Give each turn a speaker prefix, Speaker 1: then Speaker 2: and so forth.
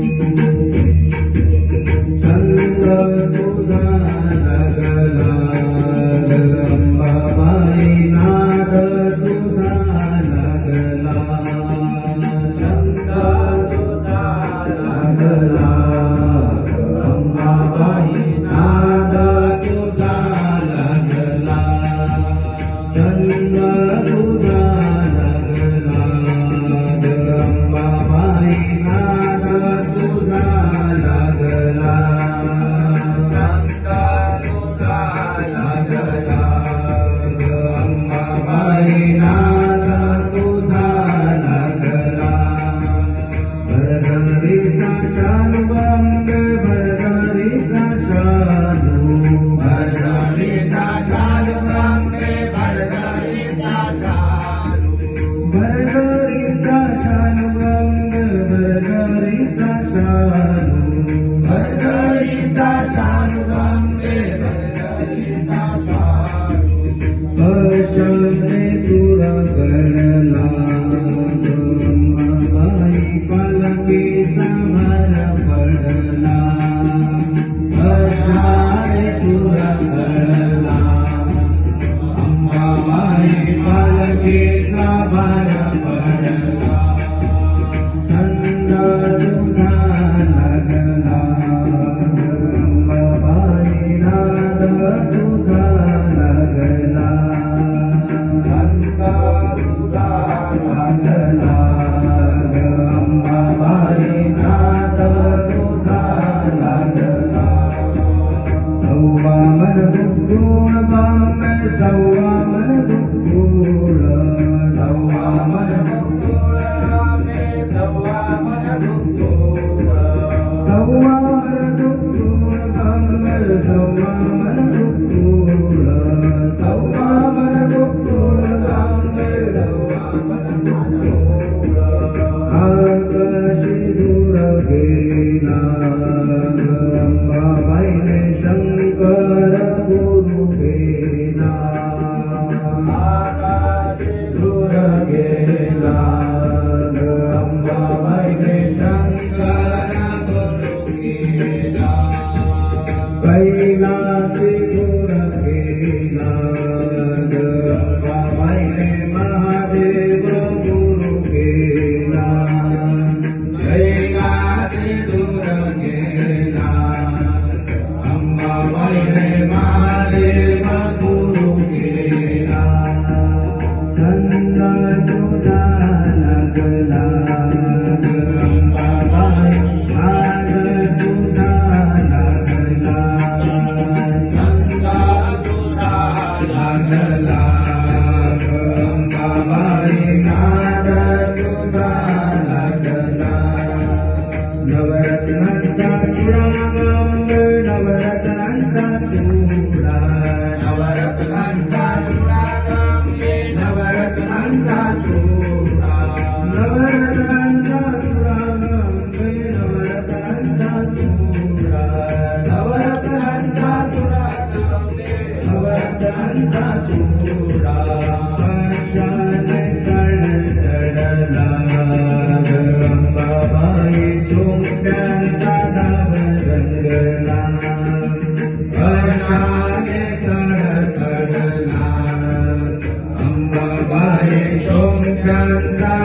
Speaker 1: Thank you. शालू भरभरीचा शालू बंग भरभरीचा शालू भरभरीचा शालू बंग भरभरीचा शालू अशने तुर गणला अंबाबाई पालकीचा पालकीचा भार पडला. तुझा लागला अंबाबाई नाद तुझा लागला तुझा लागला नाद तुझा लागला मन गुण सव्वा मन गोळ सव्वा मन सव्वा नवरत्नांचा चुडा नवरत्नांचा चुडा नवरत्नांचा चुडा नवरत्नांचा चुडा नवरत्नांचा चुडा नवरत्नांचा चुडा नवरत्नांचा चुडा नवरत्नांचा चुडा Canta